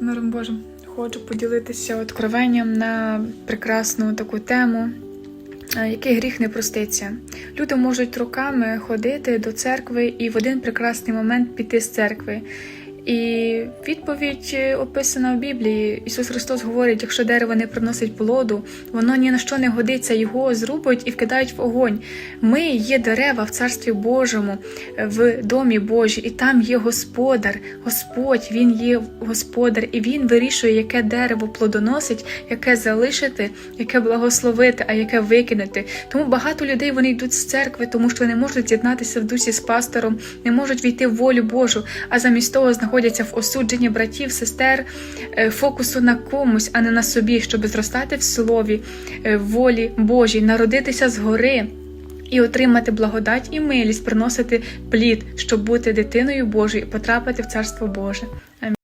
Миром Божим. Хочу поділитися откровенням на прекрасну таку тему, е, який гріх не проститься. Люди можуть роками ходити до церкви і в один прекрасний момент піти з церкви. І відповідь е, описана в Біблії. Ісус Христос говорить: якщо дерево не приносить плоду, воно ні на що не годиться, його зрубують і вкидають в огонь. Ми є дерева в Царстві Божому, в домі Божій, і там є Господар, Господь, Він є Господар, і Він вирішує, яке дерево плодоносить, яке залишити, яке благословити, а яке викинути. Тому багато людей вони йдуть з церкви, тому що не можуть з'єднатися в дусі з пастором, не можуть війти в волю Божу, а замість того знаходяться в осудженні братів, сестер, е, фокусу на комусь, а не на собі, щоб зростати в слові, е, в волі Божій, народитися згори. І отримати благодать і милість, приносити плід, щоб бути дитиною Божою і потрапити в Царство Боже.